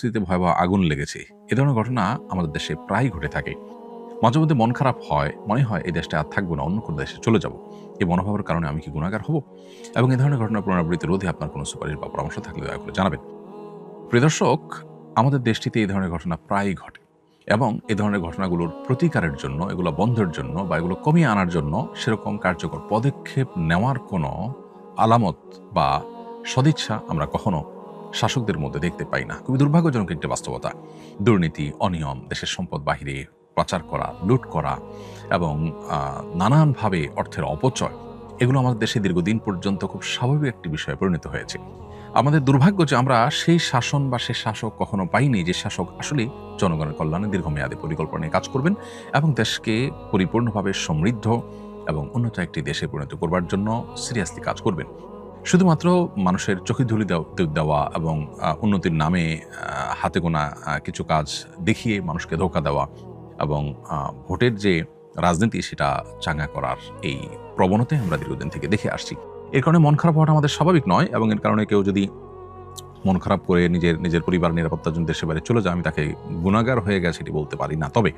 বস্তিতে ভয়াবহ আগুন লেগেছে। এ ধরনের ঘটনা আমাদের দেশে প্রায় ঘটে থাকে। মাঝে মধ্যে মন খারাপ হয়, মনে হয় এই দেশটা আর থাকব না, অন্য কোনো দেশে চলে যাব। এই মনোভাবের কারণে আমি কি গুণাগার হব? এবং এ ধরনের ঘটনা পুনরাবৃত্তি রোধে আপনার কোনো সুপারিশ বা পরামর্শ থাকলে দয়া করে জানাবেন। প্রিয় দর্শক, আমাদের দেশটিতে এই ধরনের ঘটনা প্রায়ই ঘটে এবং এই ধরনের ঘটনাগুলোর প্রতিকারের জন্য, এগুলো বন্ধের জন্য বা এগুলো কমিয়ে আনার জন্য সেরকম কার্যকর পদক্ষেপ নেওয়ার কোনো আলামত বা সদিচ্ছা আমরা কখনো শাসকদের মধ্যে দেখতে পাই না। খুবই দুর্ভাগ্যজনক একটি বাস্তবতা। দুর্নীতি, অনিয়ম, দেশের সম্পদ বাহিরে পাচার করা, লুট করা এবং নানানভাবে অর্থের অপচয়, এগুলো আমাদের দেশে দীর্ঘদিন পর্যন্ত খুব স্বাভাবিক একটি বিষয়ে পরিণত হয়েছে। আমাদের দুর্ভাগ্য যে আমরা সেই শাসন বা সেই শাসক কখনো পাইনি যে শাসক আসলে জনগণের কল্যাণে দীর্ঘমেয়াদী পরিকল্পনায় কাজ করবেন এবং দেশকে পরিপূর্ণভাবে সমৃদ্ধ এবং উন্নত একটি দেশে পরিণত করবার জন্য সিরিয়াসলি কাজ করবেন। শুধুমাত্র মানুষের চোখে ধুলি দেও- দেওয়া এবং উন্নতির নামে হাতে গোনা কিছু কাজ দেখিয়ে মানুষকে ধোকা দেওয়া এবং ভোটের যে রাজনীতি সেটা চাঙ্গা করার এই প্রবণতায় আমরা দীর্ঘদিন থেকে দেখে আসছি। এর কারণে মন খারাপ হওয়াটা আমাদের স্বাভাবিক নয় এবং এর কারণে কেউ যদি মন খারাপ করে নিজের নিজের পরিবার, নিরাপত্তার জন্য দেশে বাইরে চলে যায়, আমি তাকে গুণাগার হয়ে গেছে এটি বলতে পারি না। তবে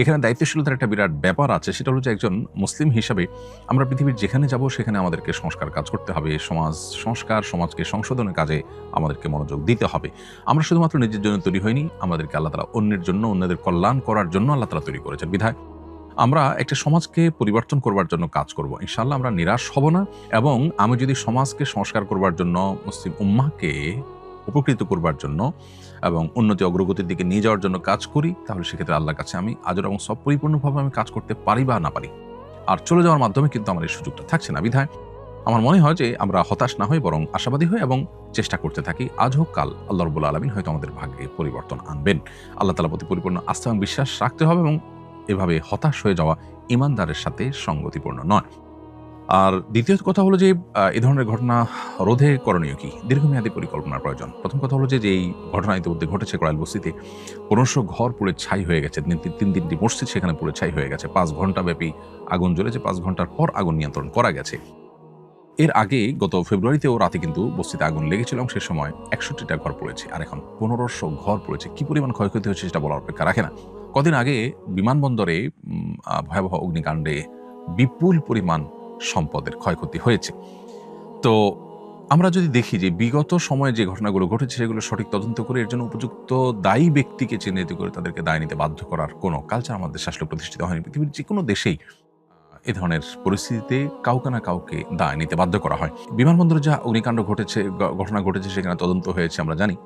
এখানে দায়িত্বশীলতার একটা বিরাট ব্যাপার আছে, সেটা হলো যে একজন মুসলিম হিসাবে আমরা পৃথিবীর যেখানে যাব সেখানে আমাদেরকে সংস্কার কাজ করতে হবে, সমাজ সংস্কার, সমাজকে সংশোধনের কাজে আমাদেরকে মনোযোগ দিতে হবে। আমরা শুধুমাত্র নিজের জন্য তৈরি হয়নি আমাদেরকে আল্লাহ তালা অন্যের জন্য, অন্যদের কল্যাণ করার জন্য আল্লাহ তালা তৈরি করেছেন। বিধায় আমরা একটা সমাজকে পরিবর্তন করবার জন্য কাজ করব ইনশাল্লাহ আমরা নিরাশ হব না। এবং আমি যদি সমাজকে সংস্কার করবার জন্য মুসলিম উম্মাহকে উপকৃত করবার জন্য এবং উন্নতি অগ্রগতির দিকে নিয়ে যাওয়ার জন্য কাজ করি, তাহলে সেক্ষেত্রে আল্লাহর কাছে আমি আজর এবং সব পরিপূর্ণভাবে আমি কাজ করতে পারি বা না পারি। আর চলে যাওয়ার মাধ্যমে কিন্তু আমার এই সুযোগটা থাকছে না, বিধায় আমার মনে হয় যে আমরা হতাশ না হই বরং আশাবাদী হই এবং চেষ্টা করতে থাকি, আজ হোক কাল আল্লাহ রবুল আলমিন হয়তো আমাদের ভাগ্যে পরিবর্তন আনবেন। আল্লাহ তালা প্রতি পরিপূর্ণ আস্থা এবং বিশ্বাস রাখতে হবে এবং এভাবে হতাশ হয়ে যাওয়া ইমানদারের সাথে সঙ্গতিপূর্ণ নয়। আর দ্বিতীয় কথা হলো যে এ ধরনের ঘটনা রোধে করণীয় কি? দীর্ঘমেয়াদী পরিকল্পনার প্রয়োজন। প্রথম কথা হলো যে এই ঘটনা ইতিমধ্যে ঘটেছে করাইল বস্তিতে, পনেরোশো ঘর পুড়ে ছাই হয়ে গেছে। তিন তিনটি মসজিদ সেখানে পুড়ে ছাই হয়ে গেছে। পাঁচ ঘণ্টা ব্যাপী আগুন জ্বলেছে। পাঁচ ঘণ্টার পর আগুন নিয়ন্ত্রণ করা গেছে। এর আগে গত ফেব্রুয়ারিতেও রাতে কিন্তু বস্তিতে আগুন লেগেছিল এবং সে সময় একষট্টিটা ঘর পড়েছে। আর এখন পনেরোশো ঘর পড়েছে। কি পরিমাণ ক্ষয়ক্ষতি হয়েছে সেটা বলার অপেক্ষা রাখে না। কদিন আগে বিমানবন্দরে ভয়াবহ অগ্নিকাণ্ডে বিপুল পরিমাণ সম্পদের ক্ষয়ক্ষতি হয়েছে। তো আমরা যদি দেখি যে বিগত সময়ে যে ঘটনাগুলো ঘটেছে সেগুলো সঠিক তদন্ত করে এর জন্য উপযুক্ত দায়ী ব্যক্তিকে চিহ্নিত করে তাদেরকে দায় নিতে বাধ্য করার কোনো কালচার আমাদের আসলে প্রতিষ্ঠিত হয়নি। পৃথিবীর যে কোনো দেশেই এ ধরনের পরিস্থিতিতে কাউকে না কাউকে দায় নিতে বাধ্য করা হয়। বিমানবন্দরে যা অগ্নিকাণ্ড ঘটেছে ঘটনা ঘটেছে সেখানে তদন্ত হয়েছে, আমরা জানি।